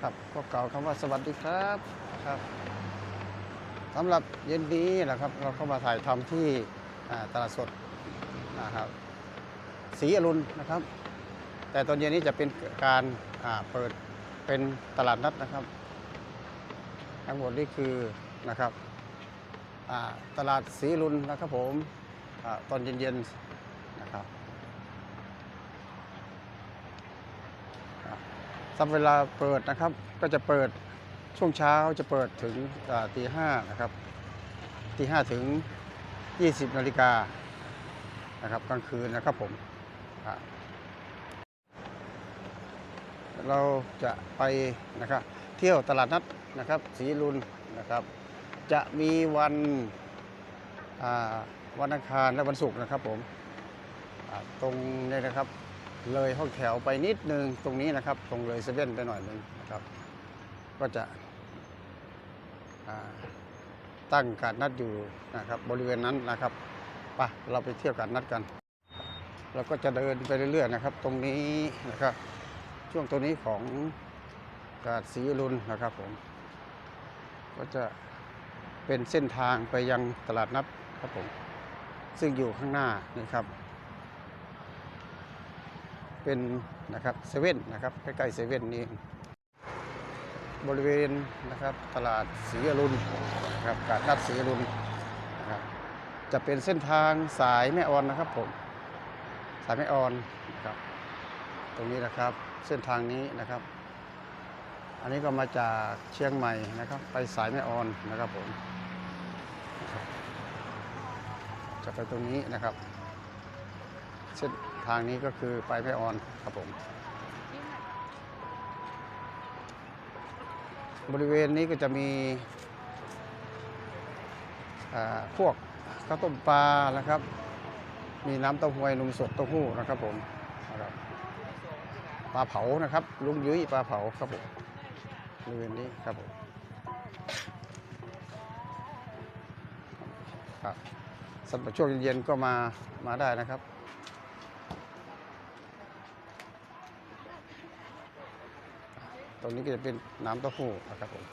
ครับก็กล่าวคำว่าสวัสดีครับครับสำหรับเย็นนี้นะครับ เราเข้ามาถ่ายทำที่ตลาดสดนะครับศรีอรุณนะครับ แต่ตอนเย็นนี้จะเป็นการเปิดเป็นตลาดนัดนะครับ ทั้งหมดนี่คือนะครับตลาดศรีอรุณนะครับผมอตอนเย็นๆนะครับ สำเวลาเปิดนะครับ ก็จะเปิดช่วงเช้าจะเปิดถึงตีห้านะครับตีห้าถึง 20นาฬิกานะครับกลางคืนนะครับผมเราจะไปนะครับเที่ยวตลาดนัดนะครับศรีรุนนะครับ จะมีวันวันอังคารและวันศุกร์นะครับผมตรงนี้นะครับ เลยห้องแถวไปนิดนึงตรงนี้นะครับ ตรงเลยเซเว่นไปหน่อยนึงนะครับ ก็จะตั้งการนัดอยู่นะครับ บริเวณนั้นนะครับไปเราไปเที่ยวการนัดกันเราก็จะเดินไปเรื่อยๆนะครับ ตรงนี้นะครับ ช่วงตรงนี้ของกาดศรีรุณนะครับผมก็จะเป็นเส้นทางไปยังตลาดนัดครับผมซึ่งอยู่ข้างหน้านี่ครับ เป็นนะครับเซเว่นนะครับใกล้ๆเซเว่นนี้ บริเวณนะครับตลาดศรีอรุณนะครับกาดนัดศรีอรุณนะครับจะเป็นเส้นทางสายแม่ออนนะครับผมสายแม่ออนนะครับตรงนี้นะครับเส้นทางนี้นะครับ อันนี้ก็มาจากเชียงใหม่นะครับ ไปสายแม่ออนนะครับผมจะไปตรงนี้นะครับเส้น ทางนี้ก็คือไปแม่ออนครับผม บริเวณนี้ก็จะมีพวกข้าวต้มปลานะครับ มีน้ำเต้าหวยนมสดเต้าหู้นะครับผมนะครับปลาเผานะครับ ลุงยุ้ยปลาเผาครับผมบริเวณนี้ครับผมครับสำหรับช่วงเย็นๆก็มามาได้นะครับ ตรงนี้ก็จะเป็นน้ำเต้าหู้นะครับผม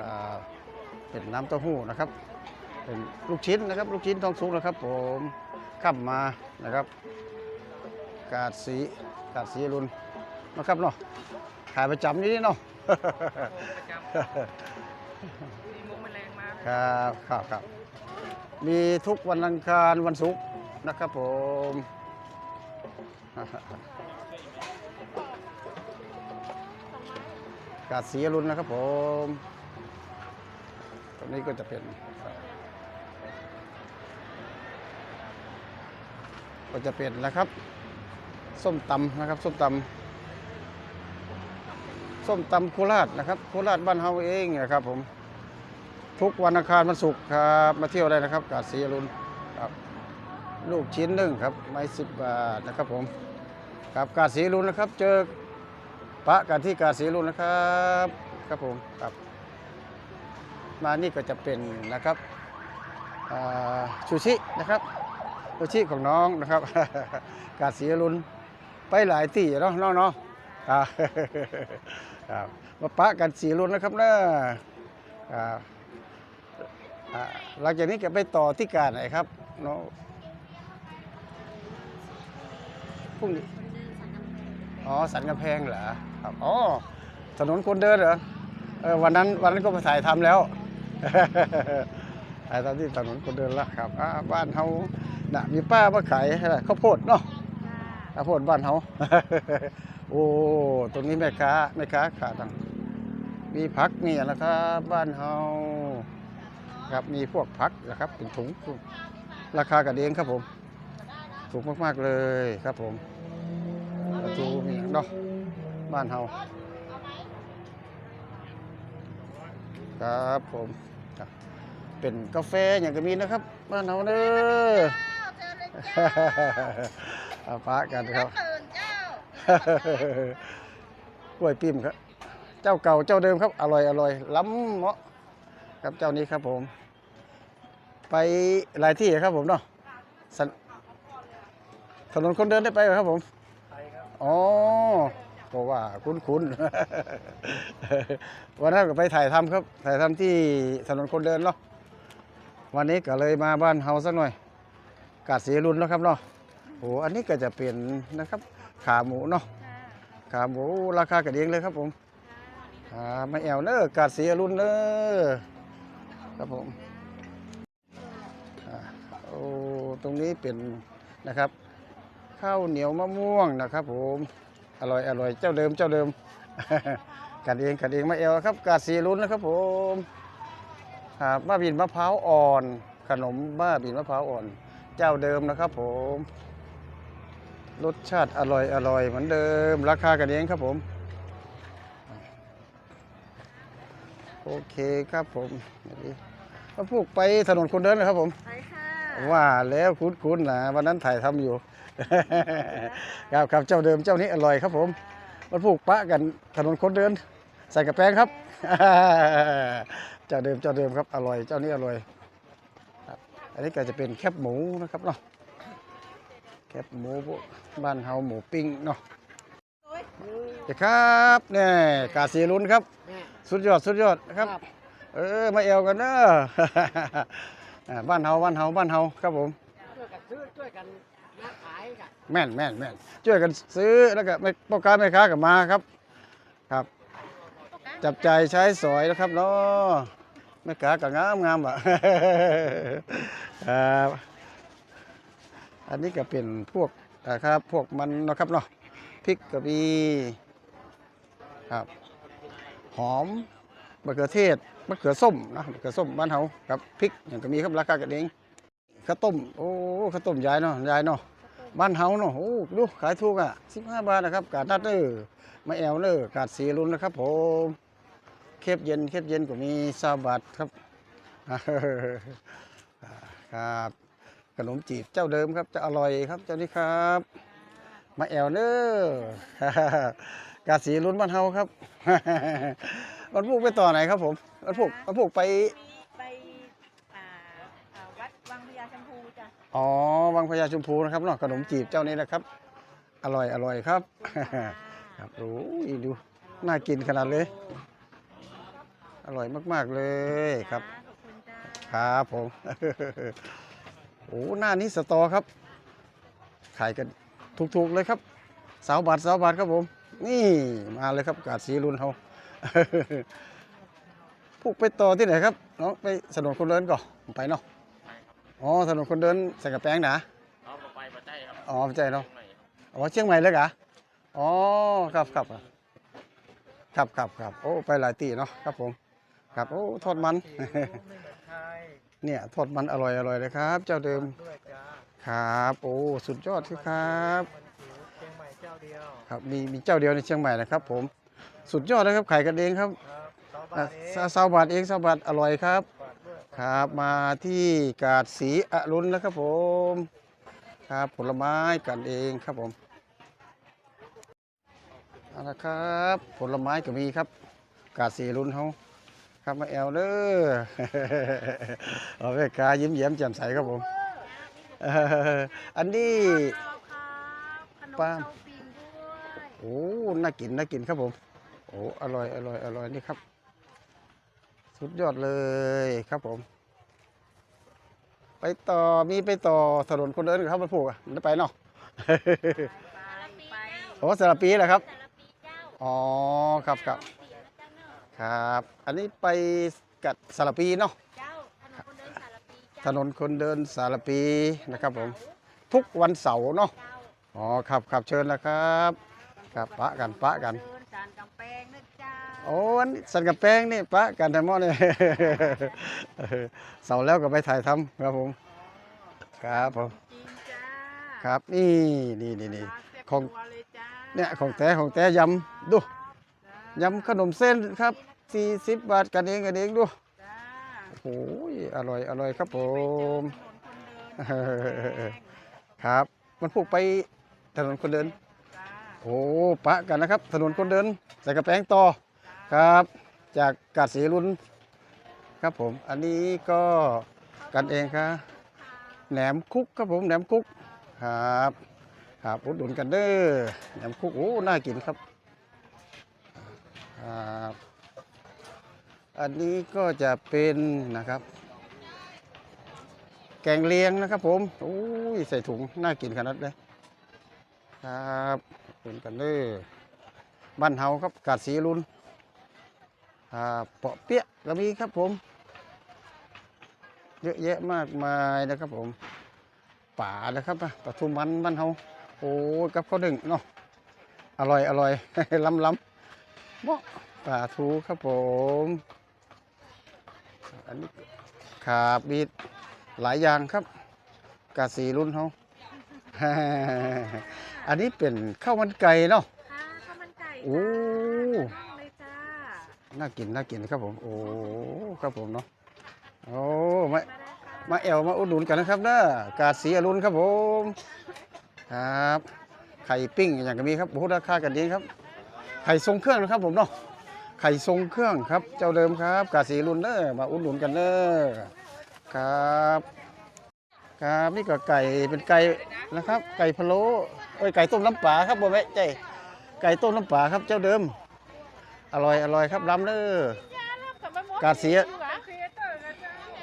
ครับเป็นน้ำเต้าหู้นะครับ เป็นลูกชิ้นนะครับ ลูกชิ้นทองสุกนะครับ ผมข้ามมานะครับ กาดสีกาดสีอรุนนะครับเนาะขายประจำนี่เนาะมีมุกแมลงมาครับครับครับ มีทุกวันอังคารวันศุกร์นะครับผมกาดสีอรุณนะครับผมตรงนี้ก็จะเป็น ก็จะเป็นนะครับ ส้มตำนะครับ ส้มตำส้มตำโคราชนะครับ โคราชบ้านเฮาเองนะครับผม ทุกวันอังคารวันศุกร์ครับมาเที่ยวได้นะครับ กาดศรีอรุณครับลูกชิ้นหนึ่งครับไม้สิบบาทนะครับผมครับกาดศรีอรุณนะครับ เจอพระกันที่กาดศรีอรุณนะครับครับผมครับมานี่ก็จะเป็นนะครับชูชินะครับชูชิของน้องนะครับ กาดศรีอรุณไปหลายที่เนาะน้องเนาะครับครับมาปะกันศรีอรุณนะครับเนะครับอ่า หลังจากนี้จะไปต่อที่การไหนครับเนาะพรุ่งนี้อ๋อสันกำแพงเหรอครับอ๋อถนนคนเดินเหรอเออวันนั้นวันนั้นก็ไปถ่ายทำแล้วถ่ายทำที่ถนนคนเดินแล้วครับอ่าบ้านเฮาน่ะมีป้ามาขายอะไรข้าวโพดเนาะข้าวโพดบ้านเฮาโอ้ตรงนี้แม่ค้าแม่ค้าขาตังมีผักมีอะไรครับบ้านเฮา ครับมีพวกพักนะครับเป็นถุงราคากันเองครับผมถูกมากๆเลยครับผมประตูมีเนาะบ้านเฮาครับผมเป็นกาแฟอย่างก็มีนะครับ บ้านเฮาเด้อเอาเอาพระกันครับกล้วยปิ้มครับ เจ้าเก่าเจ้าเดิมครับ อร่อยอร่อยล้ำเหมาะ ครับเจ้านี้ครับผม ไปหลายที่ครับผมเนาะสันถนนคนเดินได้ไปไหมครับผมไปครับอ๋อก็ว่าคุ้นๆ วันนั้นก็ไปถ่ายทำครับ ถ่ายทำที่ถนนคนเดินเนาะวันนี้ก็เลยมาบ้านเฮาสักหน่อย กาดสีรุนแล้วครับเนาะโอ้อันนี้ก็จะเป็นนะครับ ขาหมูเนาะขาหมูราคากระเดียงเลยครับผมอ่าไม่แอวเนอะกาดสีรุนเนอะ ครับผมอ่าโอ้ตรงนี้เป็นนะครับ ข้าวเหนียวมะม่วงนะครับ ผมอร่อยอร่อยเจ้าเดิมเจ้าเดิมกันเองกันเองมาเอลครับกาดสีรุนนะครับ ผมครับบ้าบินมะพร้าวอ่อน ขนมบ้าบินมะพร้าวอ่อน เจ้าเดิมนะครับ ผม รสชาติอร่อยอร่อยเหมือนเดิม ราคากันเองครับผม โอเคครับผมมาพูกไปถนนคนเดินนะครับผมไปค่ะว่าแล้วคุ้นๆนะวันนั้นถ่ายทำอยู่ ครับครับเจ้าเดิมเจ้านี้อร่อยครับผมมันผูกปะกันถนนคนเดิน ใส่กระแป้งครับเจ้าเดิมเจ้าเดิมครับอร่อยเจ้านี้อร่อยครับอันนี้ก็จะเป็นแคบหมูนะครับเนาะแคบหมูพวกบ้านเฮาหมูปิ้งเนาะเดี๋ยวครับเนี่ยกาสีรุนครับ สุดยอดสุดยอดครับ เออมาเอวกันเนอะอ่าบ้านเฮาบ้านเฮาบ้านเฮาครับผมช่วยกันซื้อช่วยกันนักขายกันแม่นแม่นแม่นช่วยกันซื้อแล้วก็ไม่พ่อค้าแม่ค้ากับมาครับ ครับ จับใจายใช้สอยนะครับเนาะแม่ค้ากับงามงามอะ ครับอันนี้ก็เป็นพวกนะครับพวกมันเนาะครับเนาะพริกกระบีครับ หอมมะเขือเทศมะเขือส้มนะมะเขือส้มบ้านเฮาครับพริกอย่างก็มีครับราคากันเองข้าวต้มโอ้ข้าวต้มยายเนาะยายเนาะบ้านเฮาเนาะโอ้ดูขายถูกอะ15บห้าบาทนะครับกาดนัดเด้อมาแอวเด้อกาดสีรุนนะครับผมเคบเย็นเคบเย็นก็มีซาบาทครับครับขนมจีบเจ้าเดิมครับจะอร่อยครับเจ้านี้ครับ มาแอวเด้อกาดสีรุนบ้านเฮาครับ วันพุกไปต่อไหนครับผมวันพุกวันพุกไป ไปอ่าอ่าวัดวังพญาชมพูจ้ะอ๋อวังพญาชมพูนะครับเนาะขนมจีบเจ้านี้นะครับ อร่อยอร่อยครับ ครับโอ้ยดู น่ากินขนาดเลย อร่อยมาก ๆ เลยครับขอบคุณจ้าครับผม โอ้หน้านี้สตอครับ ขายกันถูกๆเลยครับสาวบาทสาวบาทครับผม นี่มาเลยครับกาดสีรุนเขาพวกไปต่อที่ไหนครับน้องไปถนนคนเดินก่อนไปเนาะอ๋อถนนคนเดินใส่กระแป้งนะเอาไปประเทศครับอ๋อไม่ใช่เนาะชียงใหม่อ๋อเชียงใหม่เลยกะอ๋อครับครับครับครับครับโอ้ไปหลายตีเนาะครับผมครับโอ้ทอดมันไม่เหมือนใครเนี่ยทอดมันอร่อยอร่อยเลยครับ เจ้าเดิมด้วยจ้าครับโอ้สุดยอดที่ครับ ครับมีมีเจ้าเดียวในเชียงใหม่นะครับ ผมสุดยอดเลยครับขายกันเองครับครับสองบาทเองอะซาซาวบาทเองซาวบาทอร่อยครับบาทด้วยครับมาที่กาดสีอรุณแล้วครับผม ครับผลไม้กันเองครับผมเอาละครับ ผลไม้ก็มีครับ กาดสีอรุณเขาครับมาแอลเด้อเอาไปกายิ้มแย้มแจ่มใสครับผมเอ่ออันนี้ขนมป้าเต้าปีนด้วยโอ้น่ากินน่ากินครับผม โอ้อร่อยอร่อยอร่อยนี่ครับ สุดยอดเลยครับผม ไปต่อมีไปต่อถนนคนเดินครับมาผูกอะได้ไปเนาะไปไปโอ้สารปีเหรอครับอ๋อครับครับครับ อันนี้ไปกัดสารปีเนาะเจ้าถนนคนเดินสารปีถนนคนเดินสารปีนะครับผม ทุกวันเสาร์เนาะเจ้าอ๋อครับครับเชิญนะครับ ครับปะกันปะกัน เดินสารกำแพงนะเจ้าโอ้อันนี้สันกับแป้งนี่ปะกันแต่หม้อนี่ เออเสาร์แล้วก็ไปถ่ายทำครับผม ครับผม จริงจ้าครับนี่นี่นี่นี่ มาแซ่บของนัวเลยจ้าเนี่ยของแท้ของแท้ยำดูยำขนมเส้นครับ 40 บาทกันเองกันเองดูจ้าโอ้ยอร่อยอร่อยครับผมถนนคนเดิน ครับ มันผูกไปถนนคนเดินจ้า โอ้ปะกันนะครับ ถนนคนเดินใส่กระแป้งต่อครับ จากกาดสีรุนครับผม อันนี้ก็กันเองครับแหนมคุกครับผมแหนมคุกครับครับอุดหนุนกันเด้อแหนมคุกโอ้น่ากินครับครับอันนี้ก็จะเป็นนะครับ แกงเลียงนะครับผมโอ้ยใส่ถุงน่ากินขนาดเลยครับ เป็นกันเด้อบ้านเฮาครับกาดสีรุนอ่าเปาะเปี๊ยะก็มีครับผม เยอะแยะมากมายนะครับผม ป่านะครับนะปลาทูมันบ้านเฮาโอ้ยกับข้าวดึงเนาะอร่อยอร่อยล้ำล้ำเมาะปลาทูครับผม อันนี้ขาบีดหลายอย่างครับกาสีรุ่นเฮา อันนี้เป็นข้าวมันไก่เนาะค่ะข้าวมันไก่โอ้จ้านั่งเลยจ้าน่ากินน่ากินครับผม โอ้ครับผมเนาะโอ้มามาได้ค่ะมาแอวมาอุดหนุนกันนะครับเด้อกาดสีอรุณครับผมครับไข่ปิ้งอย่างก็มีครับโอ้โหราคากันดีครับ ไข่ทรงเครื่องนะครับผมเนาะไข่ทรงเครื่องครับ เจ้าเดิมครับ กาดสีอรุณเด้อมาอุดหนุนกันเด้อครับ ครับนี่ก็ไก่เป็นไก่นะครับ ไก่พะโล้ เอ้ยไก่ต้มน้ำปลาครับบ่แม่ใจไก่ต้มน้ำปลาครับเจ้าเดิม อร่อยอร่อยครับล้ำเด้อกาดเสีย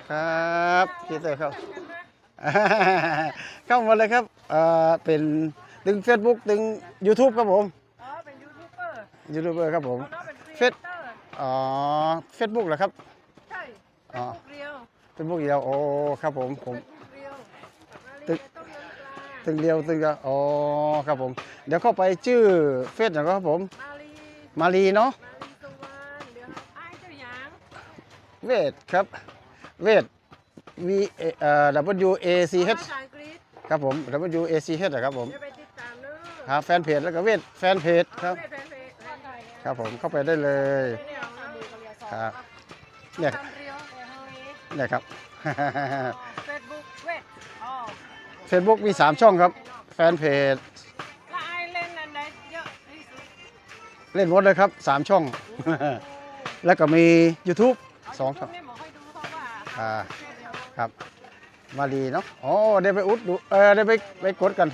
ครับพี่เตอร์ครับเข้ามาเลยครับเอ่อเป็นดึง Facebook ดึง YouTube ครับผมอ๋อเป็นยูทูบเบอร์ยูทูบเบอร์ครับผมน้องเป็นครีเฟเอซเตอร์อ๋อ Facebook เหรอครับ ใช่อ๋อเรียว Facebook อีกแล้วโอ้ครับผมผมเรียวตึก ต้มยำปลาตึงเดียวตึงเดียวอ๋อครับผม เดี๋ยวเข้าไปชื่อเฟซอย่างครับผม มาลีมารีเนาะมาลีสุวรรณเดี๋ยวไอ้ายเจ้าหยางเวทครับเวท V A เอ่อ W A C ภา H ษาอังกฤษครับผม W A C H นะครับผมเดี๋ยวไปติดตามเนอะหาแฟนเพจแล้วก็เวทแฟนเพจครับ เฟซเฟซเฟซเฟซไทยครับผมเข้าไปได้เลยเดี๋ยวนะมือกับเรียวสองครับเนี่ยตามเรียวเดี๋ยวเฮ้ยเนี่ยครับ Facebook มี 3 ช่องครับ แฟนเพจล้วไอเล่นอันไหนเยอะที่สุดเล่นหมดเลยครับ 3 ช่อง แล้วก็มี YouTube สองช่องเนี่ยหมอให้ดูเพราะว่าอ่า ครับ มาดีเนาะอ๋อได้ไปอุดดูเออได้ไปไปกดกัน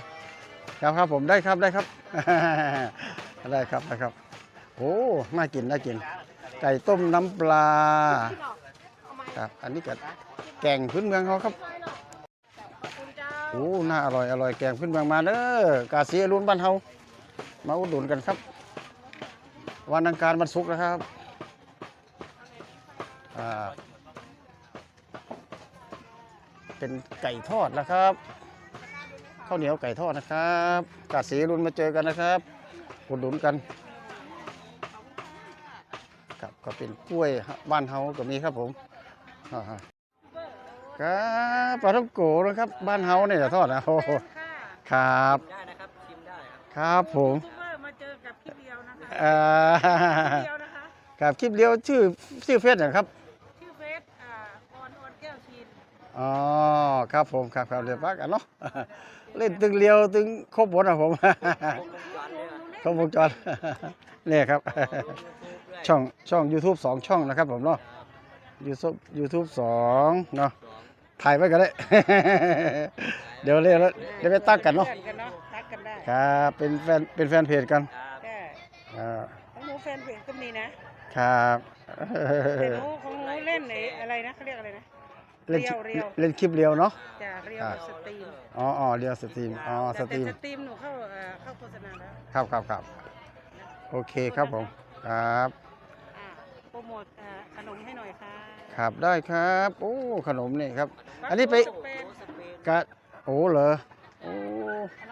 ครับครับผมได้ครับได้ครับ ได้ครับได้ครับโอ้น่ากินน่ากิน ไก่ต้มน้ำปลา ครับ อันนี้ก็แกงพื้นเมืองเขาครับ โอ้น่าอร่อยอร่อยแกงขึ้นเมืองมาเด้อกาเสียรุนบ้านเฮามาอุดหนุนกันครับ วันอังคารวันศุกร์นะครับอ่าเป็นไก่ทอดนะครับข้าวเหนียวไก่ทอดนะครับกาเสียรุนมาเจอกันนะครับอุดหนุนกันครับก็เป็นกล้วยบ้านเฮาก็มีครับผมอ่า ครับปลาท่องโกนะครับ บ้านเฮาเนี่ยทอดนะโอ้โหค่ะครับ ได้นะครับชิมได้ครับครับผมยูทูบเบอร์มาเจอกับคลิปเดียวนะคะเอ่อคลิปเดียวนะคะครับคลิปเดียวชื่อชื่อเฟซนะครับชื่อเฟซอ่าออนออนแก้วชินอ๋อครับผมครับครับเรียบร้อยกันเนาะเล่นตึงเลียวตึงครบหมดนะผมครบวงจรเนี่ยครับ ช่องช่อง YouTube สองช่องนะครับผมเนาะ YouTube YouTube สองเนาะ ถ่ายไว้กันได้ เดี๋ยวเรียกแล้วเดี๋ยวไปตั้งกันเนาะพื่อกันเนาะทักกันได้ครับเป็นแฟนเป็นแฟนเพจกันได้อ่าของหนูแฟนเพจก็มีนะครับแต่หนูของหนูเล่นไหนอะไรนะเขาเรียกอะไรนะ เล่นเรียวเรียว เล่นคลิปเรียวเนาะจะเรียวอ่าสตรีมอ๋ออ๋อเรียวสตรีมอ๋อสแต่ตรีมสตรีมหนูเข้าเอ่อเข้าโฆษณาแล้วครับครับครับโอเคครับผมครับอ่าโปรโมทอ่าขนมให้หน่อยค่ะ ครับได้ครับ โอ้ขนมนี่ครับ อันนี้ไปสเปนกะโอ้เหรอโอ้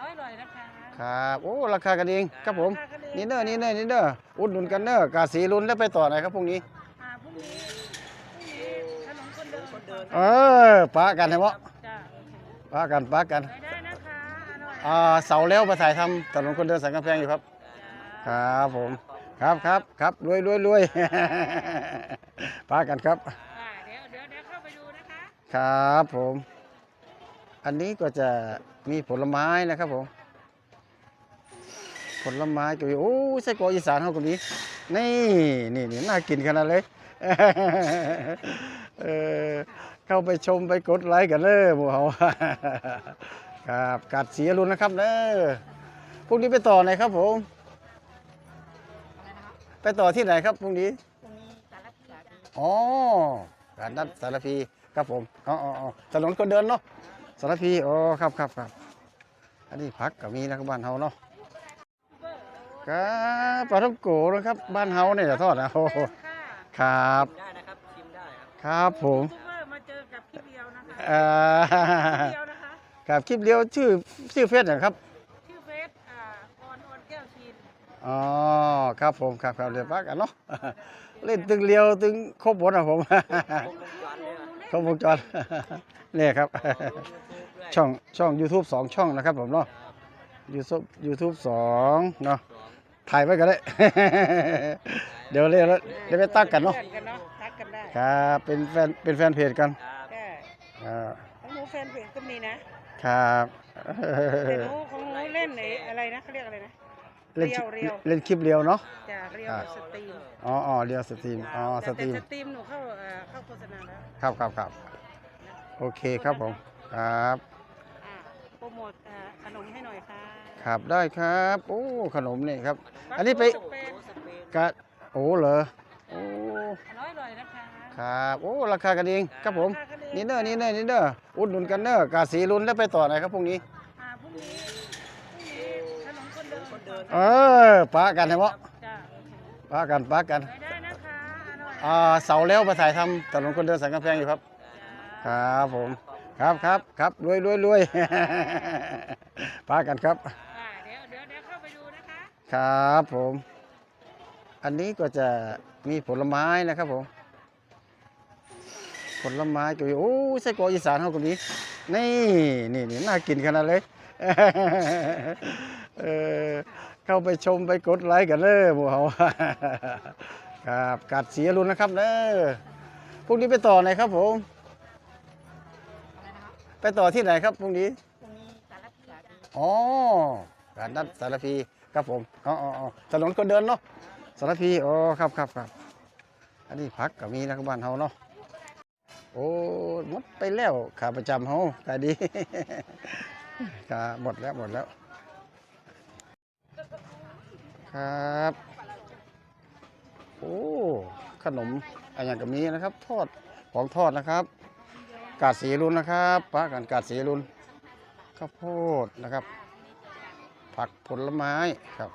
อร่อยอร่อยนะคะครับโอ้ราคากันเองครับผมราคากันเองนี่เนอร์นี่เนอร์นี่เนอร์อุดหนุนกันเนอร์กาสีรุนแล้วไปต่อไหนครับพรุ่งนี้อ่าพรุ่งนี้พรุ่งนี้ขนมคนเดินคนเดินเออป้ากันใช่ไหมจ้าป้ากันป้ากันไปได้นะคะอร่อยอ่าเสาแล้วมาถ่ายทำถนนคนเดินสันกำแพงอยู่ครับครับผมครับครับครับรวยรวยรวยป้ากันครับ คะครับผม อันนี้ก็จะมีผลไม้นะครับผม ผลไม้ก็มีโอ้ไส้กรอกอีสานเขาก็มีนี่นี่นี่น่ากินขนาดเลยเออเข้าไปชมไปกดไลค์กันเลยหมู่เขาครับกัดเสียรุนนะครับเด้อพรุ่งนี้ไปต่อไหนครับผม ไปต่อที่ไหนครับพรุ่งนี้ตรงนี้สารพีสารพีอ๋อการนัดสารพี ครับผมอ๋ออ๋ออ๋อถนนคนเดินเนาะสารพีอ๋อครับครับครับอันนี้พักกับมีนะครับบ้านเฮาเนาะครับปลาท่องโกนะครับบ้านเฮาเนี่ยจะทอดนะโอ้โหค่ะครับได้นะครับชิมได้ครับครับผมยูทูบเบอร์มาเจอกับคลิปเดียวนะคะเอ่อคลิปเดียวนะคะครับคลิปเดียวชื่อชื่อเฟซนะครับชื่อเฟซอ่าออนออนแก้วชีนอ๋อครับผมครับครับเดี๋ยวพักกันเนาะเล่นตึงเลียวตึงครบหมดนะผม ครบวงจรเนี่ยครับ ช่องช่อง YouTube สองช่องนะครับผมเนาะ YouTube YouTube สองเนาะถ่ายไว้กันได้ เดี๋ยวเรียกแล้วเดี๋ยวไปตั้งกันเนาะพื่อกันเนาะทักกันได้ครับเป็นแฟนเป็นแฟนเพจกันได้อ่าของหนูแฟนเพจก็มีนะครับ แต่หนูของหนูเล่นไหนอะไรนะเขาเรียกอะไรนะ เล่นเรียวเรียวเล่นคลิปเรียวเนาะจะเรียวอ่า สตรีมอ๋ออ๋อเรียวสตรีม อ๋อสแต่ตรีมสตรีมหนูเข้าเอ่อเข้าโฆษณาแล้วครับครับครับโอเคครับผม ครับ อ่าโปรโมทอ่าขนมให้หน่อยค่ะครับได้ครับ โอ้ ขนมนี่ครับ อันนี้ไป สเปนกะโอ้เหรอ โอ้ อร่อยอร่อยนะคะครับ โอ้ ราคากันเองครับผม ราคากันเองนี่เนอร์นี่เนอร์นี่เนอร์อุดหนุนกันเนอร์กาสีรุนแล้วไปต่อไหนครับพรุ่งนี้ อ่าพรุ่งนี้พรุ่งนี้ขนมคน เดินคนเดินเออปะกันใช่ไหมจ้าปะกันปะกันไปได้นะคะอร่อยอ่าเสาร์แล้วมาถ่ายทำถนนคนเดินสันกำแพงอยู่ครับ ครับผม ครับครับครับรวยรวยรวยปะกันครับ อ่าเดี๋ยวเดี๋ยวเดี๋ยวเข้าไปดูนะคะครับผม อันนี้ก็จะมีผลไม้นะครับผม ผลไม้จุยโอ้ไส้กรอกอีสานเขาก็มีนี่นี่นี่น่ากินขนาดเลย เออ เข้าไปชมไปกดไลค์กันเลยหมู่เขาครับกัดเสียรุนนะครับเนอะพรุ่งนี้ไปต่อไหนครับผม ไปต่อที่ไหนครับพรุ่งนี้ตรงนี้สารพีสารพีอ๋อการนัดสารพีครับผมอ๋ออ๋ออ๋อถนนคนเดินเนาะสารพีอ๋อครับครับครับอันนี้พักกับมีนะครับบ้านเฮาเนาะโอ้หมดไปแล้วขาประจำเฮาขายดีขาหมดแล้วหมดแล้ว ครับ โอ้ ขนมอะไรอย่างกับมีนะครับ ทอดของทอดนะครับ กาดสีรุนนะครับปลากันกาดสีรุนข้าวโพดนะครับ ผักผลไม้ครับ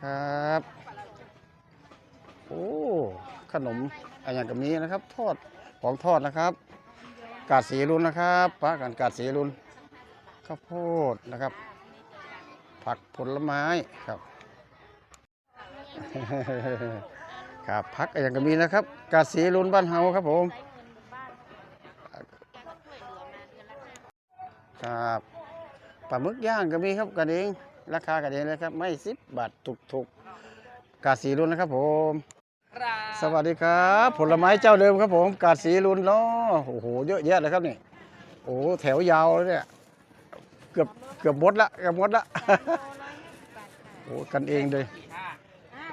ครับ โอ้ ขนมอะไรอย่างกับมีนะครับ ทอดของทอดนะครับ กาดสีรุนนะครับปลากันกาดสีรุนข้าวโพดนะครับ ผักผลไม้ครับ ครับผักอย่างกับมีนะครับกาสีรุนบ้านเฮาครับผมครับปลาหมึกย่างก็มีครับกันเองราคากันเองเลยครับ ไม่สิบบาทถูกถูกๆกาสีรุนนะครับผมสวัสดีครับ ผลไม้เจ้าเดิมครับผม กาดสีรุนเนาะโอ้โหเยอะแยะเลยครับนี่โอ้โหแถวยาวเลยเนี่ยเกือบ กือบหมดละเกือบหมดละโอ้กันเองเลย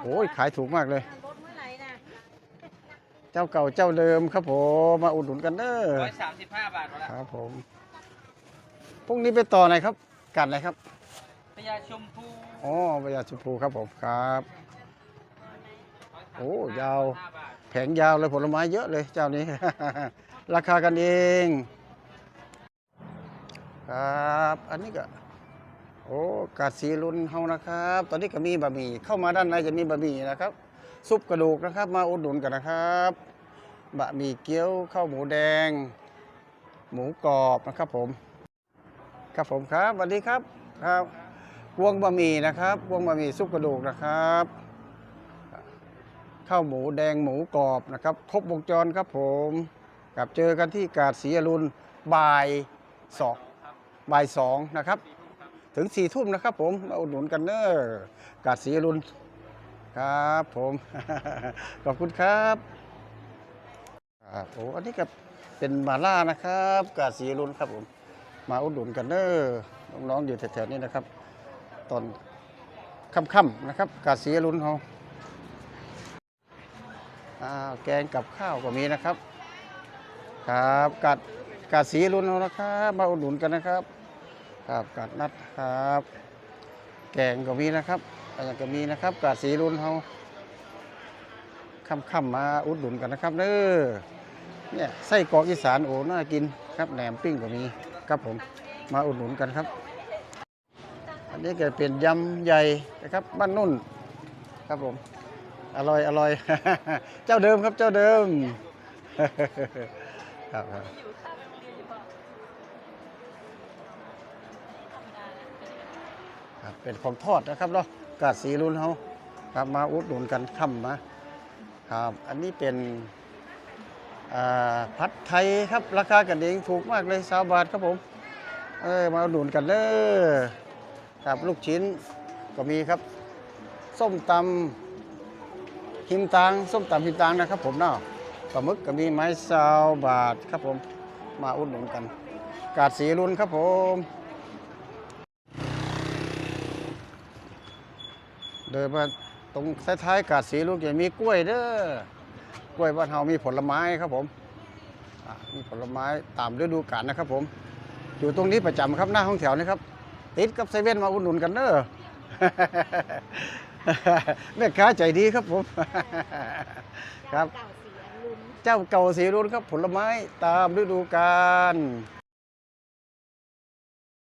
โอ้ยขายถูกมากเลยรถเมื่อไหร่นะเจ้าเก่าเจ้าเดิมครับผมมาอุดหนุนกันเด้อร้อยสามสิบห้าบาทวะครับผมพรุ่งนี้ไปต่อไหนครับ กัดไหนครับพญาชมพูอ๋อพญาชุพูครับผมครับโอ้ยาวแผงยาวเลยผลไม้เยอะเลยเจ้านี้ ราคากันเอง ครับ อันนี้ก็โอ้กาดสีรุนเฮานะครับ ตอนนี้ก็มีบะหมี่เข้ามาด้านในจะมีบะหมี่นะครับ ซุปกระดูกนะครับ มาอุดหนุนกันนะครับบะหมี่เกี๊ยวข้าวหมูแดง หมูกรอบนะครับผม ครับผมครับสวัสดีครับครับวงบะหมี่นะครับวงบะหมี่ซุปกระดูกนะครับข้าวหมูแดงหมูกรอบนะครับ ครบวงจรครับผมกับเจอกันที่กาดศรีอรุณบ่ายสองบ่ายสองนะครับ ถึงสี่ทุ่มนะครับผมมาอุดหนุนกันเนอะกาดศรีอรุณครับผมขอบคุณครับครับโอ้อันนี้ก็เป็นมาล่านะครับ กาดศรีอรุณครับผม มาอุดหนุนกันเด้อน้องๆอยู่แถวๆนี้นะครับ ตอนค่ำๆนะครับ กาดสีรุนเขาแกงกับข้าวก็มีนะครับ ครับกาดกาดสีรุนนะครับ มาอุดหนุนกันนะครับ ครับกาดนัดครับ แกงก็มีนะครับอะไรก็มีนะครับกาดสีรุ่นเฮาค่ำๆมาอุดหนุนกันนะครับเด้อเนี่ยไส้กรอกอีสานโอ้น่ากินครับแหนมปิ้งก็มีครับผมมาอุดหนุนกันครับ อันนี้ก็เป็นยำใหญ่นะครับบ้านนุ่นครับผมอร่อยอร่อย เจ้าเดิมครับเจ้าเดิมครับ ครับเป็นของทอดนะครับเนาะกาดสีรุ่นเขาครับมาอุดหนุนกันค่ำมาครับอันนี้เป็นอ่าผัดไทยครับราคากันเองถูกมากเลยสาบาทครับผมเออมาอุดหนุนกันเด้อครับลูกชิ้นก็มีครับ ส้มตำหิมตางส้มตำหิมตางนะครับ ผมเนาะปลาหมึกก็มีไม้ซาวบาทครับผมมาอุดหนุนกัน กาดสีรุนครับผม เดินมาตรงท้ายๆกาดสีรุนจะมีกล้วยเด้อกล้วยบ้านเฮามีผลไม้ครับผมอะมีผลไม้ตามฤดูกาลนะครับ ผม อยู่ตรงนี้ประจำครับหน้าห้องแถวนี่ครับ ติดกับเซเว่นมาอุดหนุนกันเด้อแม่ค้าใจดีครับผม ครับเก่าสีรุนเจ้าเก่าสีรุนครับผลไม้ตามฤดูกาล